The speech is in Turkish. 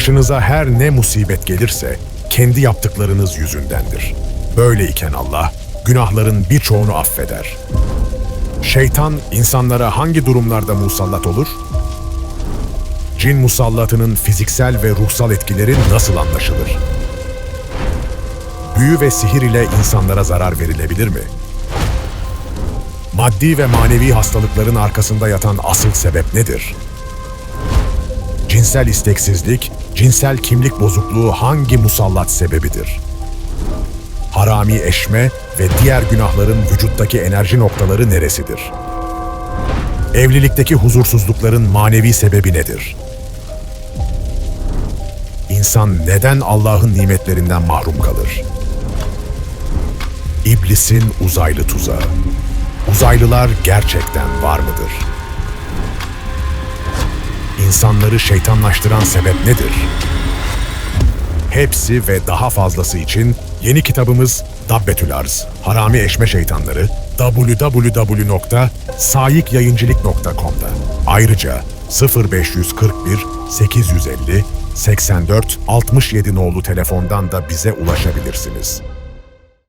Başınıza her ne musibet gelirse kendi yaptıklarınız yüzündendir. Böyleyken Allah günahların birçoğunu affeder. Şeytan insanlara hangi durumlarda musallat olur? Cin musallatının fiziksel ve ruhsal etkileri nasıl anlaşılır? Büyü ve sihir ile insanlara zarar verilebilir mi? Maddi ve manevi hastalıkların arkasında yatan asıl sebep nedir? Cinsel isteksizlik, cinsel kimlik bozukluğu hangi musallat sebebidir? Harami eşme ve diğer günahların vücuttaki enerji noktaları neresidir? Evlilikteki huzursuzlukların manevi sebebi nedir? İnsan neden Allah'ın nimetlerinden mahrum kalır? İblisin uzaylı tuzağı. Uzaylılar gerçekten var mıdır? İnsanları şeytanlaştıran sebep nedir? Hepsi ve daha fazlası için yeni kitabımız Dabbetül Arz, Harami Eşme Şeytanları www.sayikyayıncılık.com'da. Ayrıca 0541 850 84 67 nolu telefondan da bize ulaşabilirsiniz.